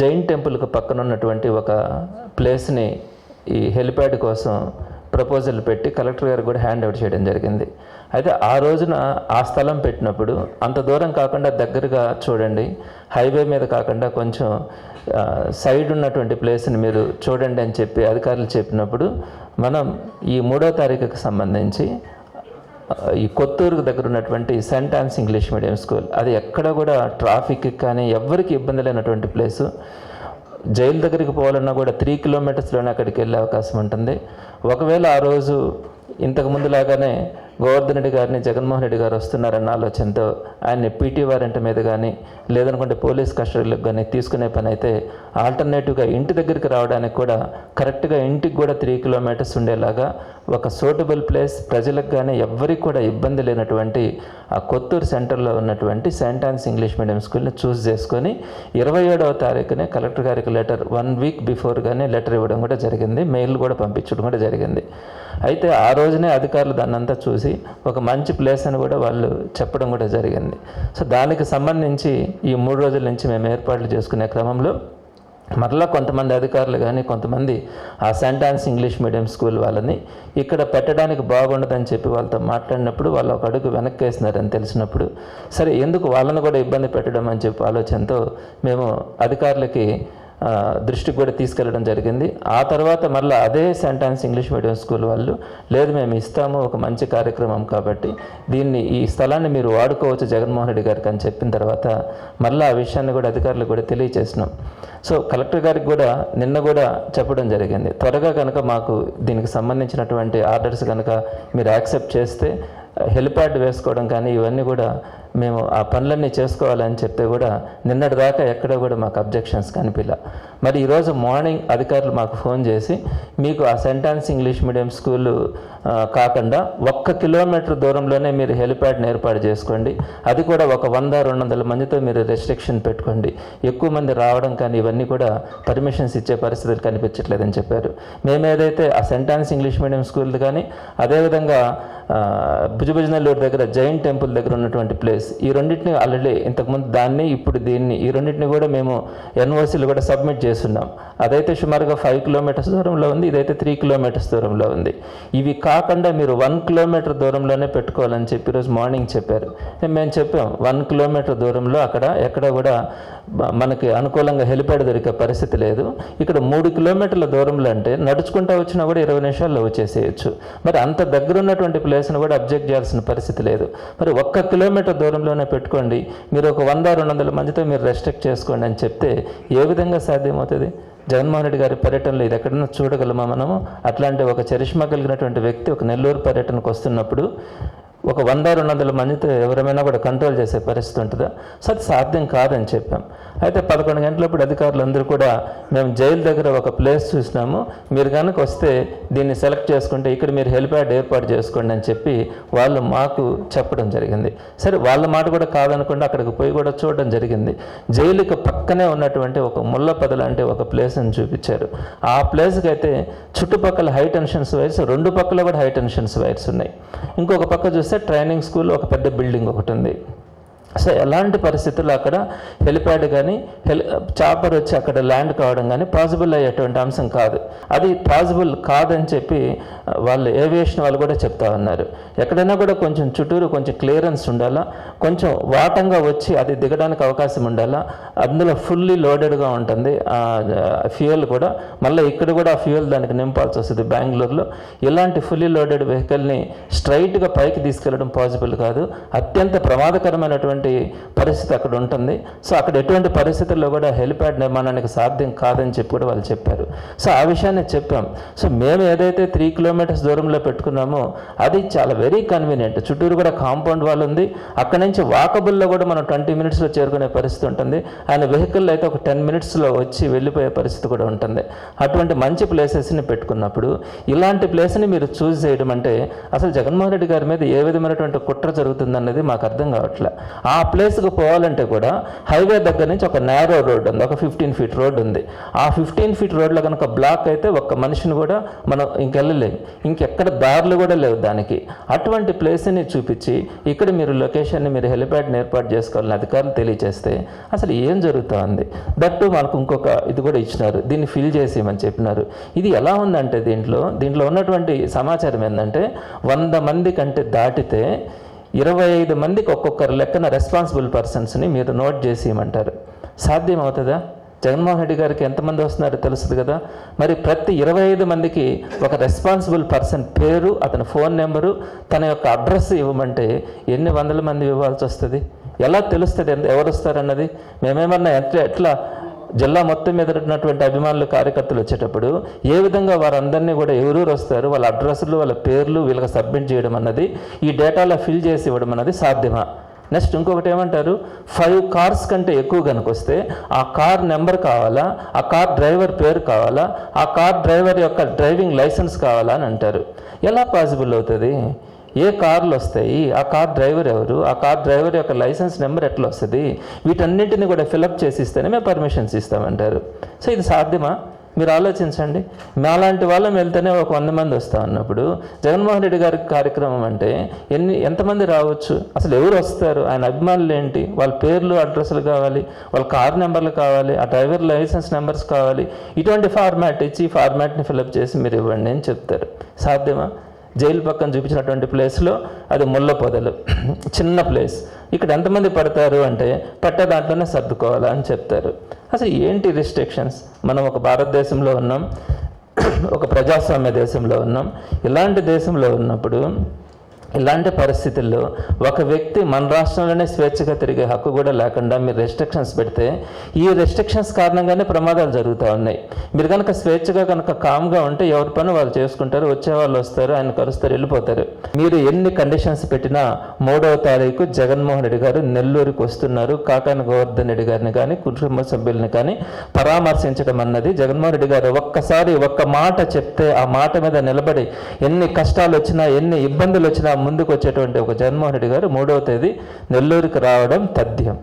జైన్ టెంపుల్కి పక్కన ఉన్నటువంటి ఒక ప్లేస్ని ఈ హెలిప్యాడ్ కోసం ప్రపోజల్ పెట్టి కలెక్టర్ గారు కూడా హ్యాండ్ అవుట్ చేయడం జరిగింది. అయితే ఆ రోజున ఆ స్థలం పెట్టినప్పుడు అంత దూరం కాకుండా దగ్గరగా చూడండి హైవే మీద కాకుండా కొంచెం సైడ్ ఉన్నటువంటి ప్లేస్ని మీరు చూడండి అని చెప్పి అధికారులు చెప్పినప్పుడు మనం ఈ మూడో తారీఖుకి సంబంధించి ఈ కొత్తూరుకు దగ్గర ఉన్నటువంటి Saint Ann's English medium school అది ఎక్కడ కూడా ట్రాఫిక్ కానీ ఎవరికి ఇబ్బంది లేనటువంటి ప్లేసు జైలు దగ్గరికి పోవాలన్నా కూడా త్రీ కిలోమీటర్స్లోనే అక్కడికి వెళ్ళే అవకాశం ఉంటుంది. ఒకవేళ ఆ రోజు ఇంతకు ముందులాగానే గోవర్ధన్ రెడ్డి గారిని జగన్మోహన్ రెడ్డి గారు వస్తున్నారన్న ఆలోచనతో ఆయన్ని పీటీ వారెంట్ మీద కానీ లేదనుకుంటే పోలీస్ కస్టడీలకు కానీ తీసుకునే పని అయితే ఆల్టర్నేటివ్గా ఇంటి దగ్గరికి రావడానికి కూడా కరెక్ట్గా ఇంటికి కూడా త్రీ కిలోమీటర్స్ ఉండేలాగా ఒక సూటబుల్ ప్లేస్ ప్రజలకు కానీ ఎవ్వరికి కూడా ఇబ్బంది లేనటువంటి ఆ కొత్తూరు సెంటర్లో ఉన్నటువంటి సెయింట్ ఆన్స్ ఇంగ్లీష్ మీడియం స్కూల్ని చూస్ చేసుకొని ఇరవై ఏడవ తారీఖునే కలెక్టర్ గారికి లెటర్ వన్ వీక్ బిఫోర్గానే లెటర్ ఇవ్వడం కూడా జరిగింది మెయిల్ కూడా పంపించడం కూడా జరిగింది. అయితే ఆ రోజునే అధికారులు దాన్నంతా చూసి ఒక మంచి ప్లేస్ అని కూడా వాళ్ళు చెప్పడం కూడా జరిగింది. సో దానికి సంబంధించి ఈ మూడు రోజుల నుంచి మేము ఏర్పాట్లు చేసుకునే క్రమంలో మరలా కొంతమంది అధికారులు కానీ కొంతమంది ఆ Saint Ann's English medium school వాళ్ళని ఇక్కడ పెట్టడానికి బాగుండదని చెప్పి వాళ్ళతో మాట్లాడినప్పుడు వాళ్ళు ఒక అడుగు వెనక్కి వేసినారని తెలిసినప్పుడు సరే ఎందుకు వాళ్ళని కూడా ఇబ్బంది పెట్టడం అని చెప్పి ఆలోచనతో మేము అధికారులకి దృష్టికి కూడా తీసుకెళ్ళడం జరిగింది. ఆ తర్వాత మళ్ళీ అదే సెంటాన్స్ ఇంగ్లీష్ మీడియం స్కూల్ వాళ్ళు లేదు మేము ఇస్తాము ఒక మంచి కార్యక్రమం కాబట్టి దీన్ని ఈ స్థలాన్ని మీరు వాడుకోవచ్చు జగన్మోహన్ రెడ్డి గారికి అని చెప్పిన తర్వాత మళ్ళీ ఆ విషయాన్ని కూడా అధికారులకు కూడా తెలియచేసినాం. సో కలెక్టర్ గారికి కూడా నిన్న కూడా చెప్పడం జరిగింది. త్వరగా కనుక మాకు దీనికి సంబంధించినటువంటి ఆర్డర్స్ కనుక మీరు యాక్సెప్ట్ చేస్తే హెలిప్యాడ్ వేసుకోవడం కానీ ఇవన్నీ కూడా మేము ఆ పనులన్నీ చేసుకోవాలని చెప్తే కూడా నిన్నటి దాకా ఎక్కడ కూడా మాకు అబ్జెక్షన్స్ కనిపించలే మరి ఈరోజు మార్నింగ్ అధికారులు మాకు ఫోన్ చేసి మీకు ఆ సెంటాన్స్ ఇంగ్లీష్ మీడియం స్కూల్ కాకుండా ఒక్క కిలోమీటర్ దూరంలోనే మీరు హెలిప్యాడ్ని ఏర్పాటు చేసుకోండి. అది కూడా ఒక వంద రెండు వందల మందితో మీరు రెస్ట్రిక్షన్ పెట్టుకోండి. ఎక్కువ మంది రావడం కానీ ఇవన్నీ కూడా పర్మిషన్స్ ఇచ్చే పరిస్థితులు కనిపించట్లేదని చెప్పారు. మేము ఏదైతే ఆ సెంటాన్స్ ఇంగ్లీష్ మీడియం స్కూల్ కానీ అదేవిధంగా భుజభుజనల్లూరు దగ్గర జైన్ టెంపుల్ దగ్గర ఉన్నటువంటి ప్లేస్ ఈ రెండింటిని ఆల్రెడీ ఇంతకుముందు దాన్ని ఇప్పుడు దీన్ని ఈ రెండింటిని కూడా మేము ఎన్ఓసీలు కూడా సబ్మిట్ చేస్తున్నాం. అదైతే సుమారుగా ఫైవ్ కిలోమీటర్స్ దూరంలో ఉంది ఇదైతే త్రీ కిలోమీటర్స్ దూరంలో ఉంది. ఇవి కాకుండా మీరు వన్ కిలోమీటర్ దూరంలోనే పెట్టుకోవాలని చెప్పి ఈరోజు మార్నింగ్ చెప్పారు. మేము చెప్పాం వన్ కిలోమీటర్ దూరంలో అక్కడ ఎక్కడ కూడా మనకి అనుకూలంగా హెలిప్యాడ్ దొరికే పరిస్థితి లేదు. ఇక్కడ మూడు కిలోమీటర్ల దూరంలో అంటే నడుచుకుంటూ వచ్చినా కూడా ఇరవై నిమిషాల్లో వచ్చేసేయచ్చు. మరి అంత దగ్గర ఉన్నటువంటి ప్లేస్ను కూడా అబ్జెక్ట్ చేయాల్సిన పరిస్థితి లేదు. మరి ఒక్క కిలోమీటర్ దూరం దూరంలోనే పెట్టుకోండి. మీరు ఒక వంద రెండు వందల మందితో మీరు రెస్ట్రిక్ట్ చేసుకోండి అని చెప్తే ఏ విధంగా సాధ్యమవుతుంది? జగన్మోహన్ రెడ్డి గారి పర్యటనలో ఇది ఎక్కడన్నా చూడగలమా మనము? అట్లాంటి ఒక చరిష్మా కలిగినటువంటి వ్యక్తి ఒక నెల్లూరు పర్యటనకు వస్తున్నప్పుడు ఒక వంద రెండు వందల మందితో ఎవరైనా కూడా కంట్రోల్ చేసే పరిస్థితి ఉంటుందా? సో అది సాధ్యం కాదని చెప్పాం. అయితే పదకొండు గంటలప్పుడు అధికారులు అందరూ కూడా మేము జైలు దగ్గర ఒక ప్లేస్ చూసినాము. మీరు కనుక వస్తే దీన్ని సెలెక్ట్ చేసుకుంటే ఇక్కడ మీరు హెలిప్యాడ్ ఏర్పాటు చేసుకోండి అని చెప్పి వాళ్ళు మాకు చెప్పడం జరిగింది. సరే వాళ్ళ మాట కూడా కాదనకుండా అక్కడికి పోయి కూడా చూడడం జరిగింది. జైలుకి పక్కనే ఉన్నటువంటి ఒక ముళ్ళ పదలు అంటే ఒక ప్లేస్ అని చూపించారు. ఆ ప్లేస్కి అయితే చుట్టుపక్కల హై టెన్షన్స్ వైర్స్ రెండు పక్కల కూడా హై టెన్షన్స్ వైర్స్ ఉన్నాయి. ఇంకొక పక్క చూస్తే ట్రైనింగ్ స్కూల్ ఒక పెద్ద బిల్డింగ్ ఒకటి ఉంది. సో ఎలాంటి పరిస్థితుల్లో అక్కడ హెలిప్యాడ్ కానీ హెలి చాపర్ వచ్చి అక్కడ ల్యాండ్ కావడం కానీ పాసిబుల్ అయ్యేటువంటి అంశం కాదు. అది పాసిబుల్ కాదని చెప్పి వాళ్ళు ఏవియేషన్ వాళ్ళు కూడా చెప్తా ఉన్నారు. ఎక్కడైనా కూడా కొంచెం చుట్టూరు కొంచెం క్లియరెన్స్ ఉండాలా? కొంచెం వాటంగా వచ్చి అది దిగడానికి అవకాశం ఉండాలా? అందులో ఫుల్లీ లోడెడ్గా ఉంటుంది. ఫ్యూయల్ కూడా. మళ్ళీ ఇక్కడ కూడా ఆ ఫ్యూయల్ దానికి నింపాల్సి వస్తుంది బెంగళూరులో. ఇలాంటి ఫుల్లీ లోడెడ్ వెహికల్ని స్ట్రైట్గా పైకి తీసుకెళ్ళడం పాసిబుల్ కాదు. అత్యంత ప్రమాదకరమైనటువంటి పరిస్థితి అక్కడ ఉంటుంది. సో అక్కడ ఎటువంటి పరిస్థితుల్లో కూడా హెలిప్యాడ్ నిర్మాణానికి సాధ్యం కాదని చెప్పి కూడా వాళ్ళు చెప్పారు. సో ఆ విషయాన్ని చెప్పాం. సో మేము ఏదైతే త్రీ కిలోమీటర్స్ దూరంలో పెట్టుకున్నామో అది చాలా వెరీ కన్వీనియంట్. చుట్టూరు కూడా కాంపౌండ్ వాల్ ఉంది. అక్కడ నుంచి వాకబుల్లో కూడా మనం ట్వంటీ మినిట్స్లో చేరుకునే పరిస్థితి ఉంటుంది. ఆయన వెహికల్ అయితే ఒక టెన్ మినిట్స్లో వచ్చి వెళ్ళిపోయే పరిస్థితి కూడా ఉంటుంది. అటువంటి మంచి ప్లేసెస్ని పెట్టుకున్నప్పుడు ఇలాంటి ప్లేస్ని మీరు చూస్ చేయడం అంటే అసలు జగన్మోహన్ రెడ్డి గారి మీద ఏ విధమైనటువంటి కుట్ర జరుగుతుందన్నది మాకు అర్థం కావట్లే. ఆ ఆ ప్లేస్కి పోవాలంటే కూడా హైవే దగ్గర నుంచి ఒక నేరో రోడ్ ఉంది ఒక ఫిఫ్టీన్ ఫీట్ రోడ్ ఉంది. ఆ ఫిఫ్టీన్ ఫీట్ రోడ్లో కనుక బ్లాక్ అయితే ఒక్క మనిషిని కూడా మనం ఇంకెళ్ళలేము ఇంకెక్కడ దారులు కూడా లేవు దానికి. అటువంటి ప్లేస్ని చూపించి ఇక్కడ మీరు లొకేషన్ని మీరు హెలిప్యాడ్ని ఏర్పాటు చేసుకోవాలని అధికారులు తెలియజేస్తే అసలు ఏం జరుగుతోంది? దట్టు మనకు ఇంకొక ఇది కూడా ఇచ్చినారు. దీన్ని ఫిల్ చేసేయమని చెప్పినారు. ఇది ఎలా ఉందంటే దీంట్లో దీంట్లో ఉన్నటువంటి సమాచారం ఏంటంటే వంద మంది కంటే దాటితే ఇరవై ఐదు మందికి ఒక్కొక్కరు లెక్కన రెస్పాన్సిబుల్ పర్సన్స్ని మీరు నోట్ చేసి ఇవ్వమంటారు సాధ్యం అవుతుందా జగన్మోహన్ రెడ్డి గారికి ఎంతమంది వస్తున్నారో తెలుస్తుంది కదా? మరి ప్రతి ఇరవై ఐదు మందికి ఒక రెస్పాన్సిబుల్ పర్సన్ పేరు అతని ఫోన్ నెంబరు తన యొక్క అడ్రస్ ఇవ్వమంటే ఎన్ని వందల మంది ఇవ్వాల్సి వస్తుంది? ఎలా తెలుస్తుంది? ఎంత- ఎవరు వస్తారన్నది? మేమేమన్నా ఎట్లా ఎట్లా జిల్లా మొత్తం మీద ఉన్నటువంటి అభిమానులు కార్యకర్తలు వచ్చేటప్పుడు ఏ విధంగా వారందరినీ కూడా ఎవరూరు వస్తారు వాళ్ళ అడ్రస్లు వాళ్ళ పేర్లు వీళ్ళకి సబ్మిట్ చేయడం అన్నది ఈ డేటాలో ఫిల్ చేసి ఇవ్వడం అన్నది సాధ్యమా? నెక్స్ట్ ఇంకొకటి ఏమంటారు? ఫైవ్ కార్స్ కంటే ఎక్కువ కనుక వస్తే ఆ కార్ నెంబర్ కావాలా? ఆ కార్ డ్రైవర్ పేరు కావాలా? ఆ కార్ డ్రైవర్ యొక్క డ్రైవింగ్ లైసెన్స్ కావాలా అని అంటారు. ఎలా పాసిబుల్ అవుతుంది? ఏ కార్లు వస్తాయి ఆ కార్ డ్రైవర్ ఎవరు ఆ కార్ డ్రైవర్ యొక్క లైసెన్స్ నెంబర్ ఎట్లా వస్తుంది వీటన్నిటిని కూడా ఫిలప్ చేసి ఇస్తేనే మేము పర్మిషన్స్ ఇస్తామంటారు. సో ఇది సాధ్యమా? మీరు ఆలోచించండి. మాలాంటి వాళ్ళం వెళ్తేనే ఒక వంద మంది వస్తా ఉన్నప్పుడు జగన్మోహన్ రెడ్డి గారి కార్యక్రమం అంటే ఎన్ని ఎంతమంది రావచ్చు? అసలు ఎవరు వస్తారు? ఆయన అభిమానులు ఏంటి? వాళ్ళ పేర్లు అడ్రస్లు కావాలి వాళ్ళ కార్ నెంబర్లు కావాలి ఆ డ్రైవర్ లైసెన్స్ నెంబర్స్ కావాలి. ఇటువంటి ఫార్మాట్ ఇచ్చి ఫార్మాట్ని ఫిలప్ చేసి మీరు ఇవ్వండి అని చెప్తారు. సాధ్యమా? జైలు పక్కన చూపించినటువంటి ప్లేస్లో అది ముళ్ళ పొదలు. చిన్న ప్లేస్. ఇక్కడ ఎంతమంది పడతారు అంటే పట్ట దాంట్లోనే సర్దుకోవాలా అని చెప్తారు. అసలు ఏంటి రిస్ట్రిక్షన్స్? మనం ఒక భారతదేశంలో ఉన్నాం ఒక ప్రజాస్వామ్య దేశంలో ఉన్నాం. ఇలాంటి దేశంలో ఉన్నప్పుడు ఇలాంటి పరిస్థితుల్లో ఒక వ్యక్తి మన రాష్ట్రంలోనే స్వేచ్ఛగా తిరిగే హక్కు కూడా లేకుండా మీరు రెస్ట్రిక్షన్స్ పెడితే ఈ రెస్ట్రిక్షన్స్ కారణంగానే ప్రమాదాలు జరుగుతూ ఉన్నాయి. మీరు కనుక స్వేచ్ఛగా కనుక కామ్గా ఉంటే ఎవరి పని వాళ్ళు చేసుకుంటారు వచ్చే వాళ్ళు వస్తారు ఆయన కలుస్తారు వెళ్ళిపోతారు. మీరు ఎన్ని కండిషన్స్ పెట్టినా మూడవ తారీఖు జగన్మోహన్ రెడ్డి గారు నెల్లూరుకు వస్తున్నారు. కాకాని గోవర్ధన్ రెడ్డి గారిని కానీ కుటుంబ సభ్యుల్ని కానీ పరామర్శించడం అన్నది జగన్మోహన్ రెడ్డి గారు ఒక్కసారి ఒక్క మాట చెప్తే ఆ మాట మీద నిలబడి ఎన్ని కష్టాలు వచ్చినా ఎన్ని ఇబ్బందులు వచ్చినా ముందుకు వచ్చేటువంటి ఒక జగన్మోహన్ రెడ్డి గారు మూడవ తేదీ నెల్లూరుకి రావడం తథ్యం.